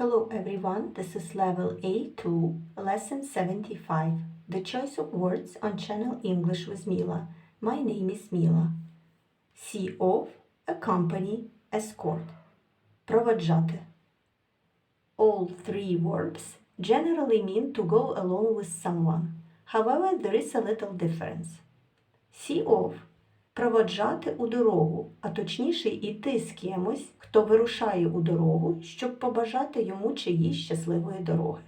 Hello everyone, this is level A2, lesson 75. The choice of words on channel English with Mila. My name is Mila. See of, accompany, escort. Проводжати. All three verbs generally mean to go along with someone. However, there is a little difference. See of проводжати у дорогу, а точніше йти з кимось, хто вирушає у дорогу, щоб побажати йому чи їй щасливої дороги.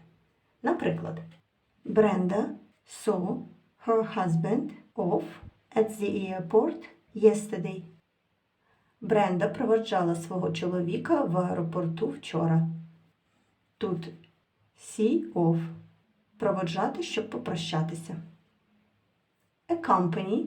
Наприклад, Бренда saw her husband off at the airport yesterday. Бренда проводжала свого чоловіка в аеропорту вчора. Тут see off проводжати, щоб попрощатися. Accompany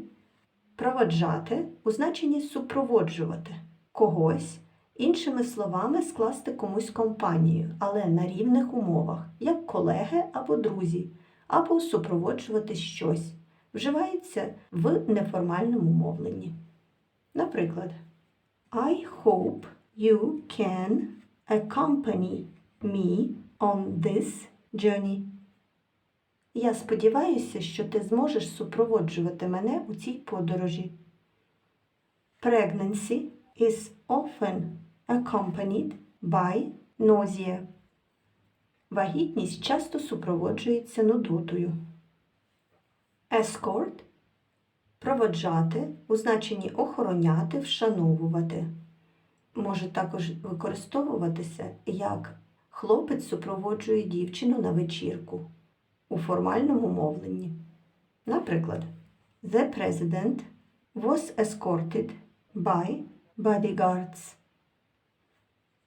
проводжати у значенні супроводжувати когось, іншими словами, скласти комусь компанію, але на рівних умовах, як колеги або друзі, або супроводжувати щось. Вживається в неформальному мовленні. Наприклад, I hope you can accompany me on this journey. Я сподіваюся, що ти зможеш супроводжувати мене у цій подорожі. Pregnancy is often accompanied by nausea. Вагітність часто супроводжується нудотою. Escort проводжати у значенні охороняти, вшановувати. Може також використовуватися як хлопець супроводжує дівчину на вечірку у формальному мовленні. Наприклад, The President was escorted by bodyguards.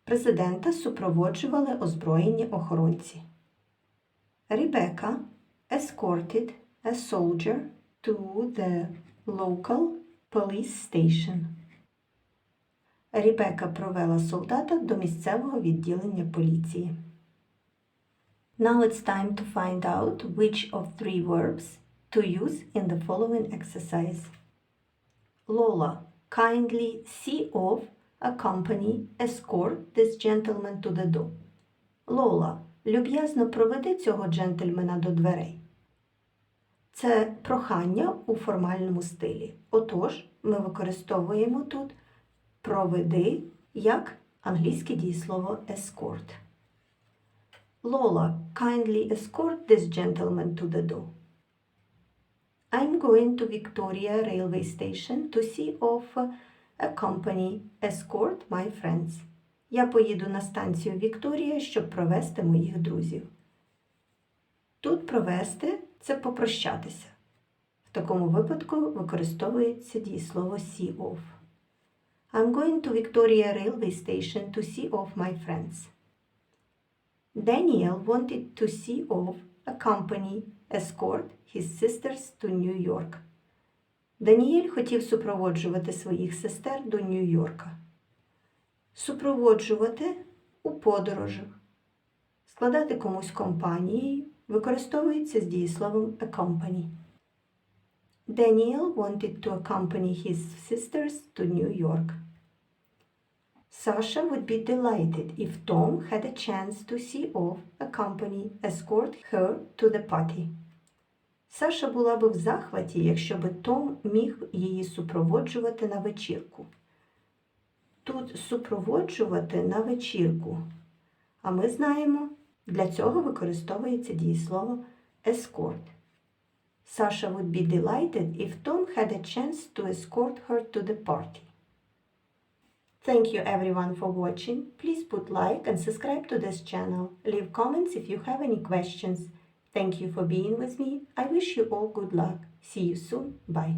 Президента супроводжували озброєні охоронці. Rebecca escorted a soldier to the local police station. Рібека провела солдата до місцевого відділення поліції. Now it's time to find out which of three verbs to use in the following exercise. Lola, kindly see off, accompany, escort this gentleman to the door. Лола, люб'язно проведи цього джентльмена до дверей. Це прохання у формальному стилі. Отож, ми використовуємо тут проведи як англійське дієслово escort. Lola, kindly escort this gentleman to the door. I'm going to Victoria railway station to see off a company escort my friends. Я поїду на станцію Вікторія, щоб провести моїх друзів. Тут провести це попрощатися. В такому випадку використовується дієслово see off. I'm going to Victoria railway station to see off my friends. Daniel wanted to see off a company escort his sisters to New York. Даніель хотів супроводжувати своїх сестер до Нью-Йорка. Супроводжувати у подорожах. Складати комусь компанії використовується з дієсловом accompany. Daniel wanted to accompany his sisters to New York. Sasha would be delighted if Tom had a chance to see off, accompany, escort her to the party. Саша була би в захваті, якщо би Том міг її супроводжувати на вечірку. Тут супроводжувати на вечірку. А ми знаємо, для цього використовується дієслово escort. Sasha would be delighted if Tom had a chance to escort her to the party. Thank you everyone for watching. Please put like and subscribe to this channel. Leave comments if you have any questions. Thank you for being with me. I wish you all good luck. See you soon. Bye.